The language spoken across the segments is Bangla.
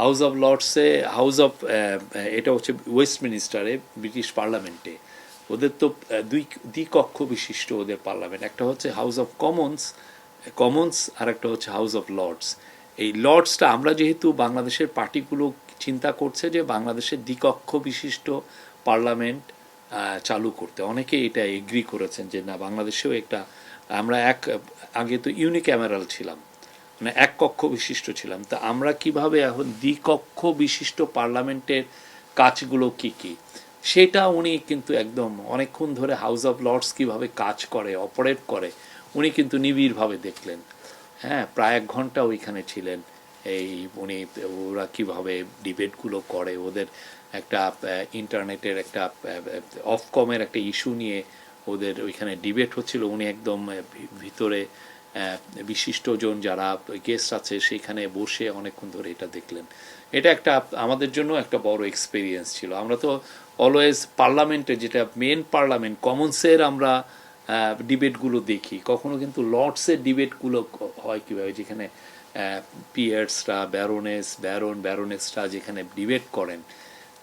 হাউস অফ লর্ডসে হাউস অফ এটা হচ্ছে ওয়েস্টমিনিস্টারে ব্রিটিশ পার্লামেন্টে ওদের তো দুই দ্বিকক্ষ বিশিষ্ট ওদের পার্লামেন্ট একটা হচ্ছে হাউস অফ কমন্স কমন্স আর একটা হচ্ছে হাউস অফ লর্ডস এই লর্ডসটা আমরা যেহেতু বাংলাদেশের পার্টিগুলো চিন্তা করছে যে বাংলাদেশের দ্বিকক্ষ বিশিষ্ট পার্লামেন্ট চালু করতে। অনেকে এটা এগ্রি করেছেন যে না, বাংলাদেশেও একটা, আমরা এক, আগে তো ইউনিক্যামেরাল ছিলাম। মানে এক কক্ষ বিশিষ্ট ছিলাম। তা আমরা কীভাবে এখন দ্বিকক্ষ বিশিষ্ট পার্লামেন্টের কাজগুলো কি কি? সেটা উনি কিন্তু একদম অনেকক্ষণ ধরে হাউস অফ লর্ডস কীভাবে কাজ করে অপারেট করে, উনি কিন্তু নিবিড়ভাবে দেখলেন। হ্যাঁ প্রায় এক ঘণ্টা ওইখানে ছিলেন। এই উনি, ওরা কীভাবে ডিবেটগুলো করে, ওদের একটা ইন্টারনেটের একটা অফকমের একটা ইস্যু নিয়ে ওদের ওইখানে ডিবেট হচ্ছিল। উনি একদম ভিতরে বিশিষ্টজন যারা গেস্ট আছে সেখানে বসে অনেকক্ষণ ধরে এটা দেখলেন। এটা একটা আমাদের জন্য একটা বড় এক্সপিরিয়েন্স ছিল। আমরা তো অলওয়েজ পার্লামেন্টে যেটা মেন পার্লামেন্ট কমন্সের আমরা ডিবেটগুলো দেখি। কখনো কিন্তু লর্ডসের ডিবেটগুলো হয় কীভাবে? যেখানে পিয়ার্সরা ব্যারোনেস ব্যারন ব্যারোনেসরা যেখানে ডিবেট করেন।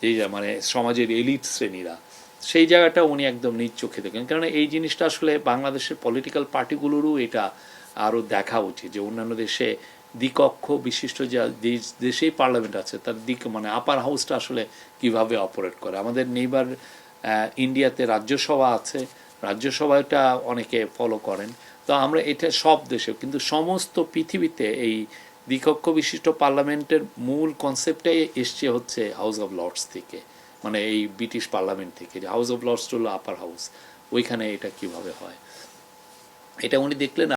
যে মানে সমাজের এলিট শ্রেণীরা। সেই জায়গাটা উনি একদম নিজ চোখে দেখেন। কারণ এই জিনিসটা আসলে বাংলাদেশের পলিটিক্যাল পার্টিগুলোরও এটা আরও দেখা উচিত যে অন্যান্য দেশে দ্বিকক্ষ বিশিষ্ট যা দেশ- দেশেই পার্লামেন্ট আছে, তার দিক মানে আপার হাউসটা আসলে কীভাবে অপারেট করে? আমাদের নেইবার ইন্ডিয়াতে রাজ্যসভা আছে, রাজ্যসভাটা অনেকে ফলো করেন। তো আমরা এটা সব দেশে কিন্তু সমস্ত পৃথিবীতে এই দ্বিকক্ষ বিশিষ্ট পার্লামেন্টের মূল কনসেপ্টটাই এসছে হচ্ছে হাউস অফ লর্ডস থেকে। মানে এই ব্রিটিশ পার্লামেন্ট থেকে, যে house of lords to upper house ওইখানে এটা কীভাবে হয়? এটা উনি দেখলেন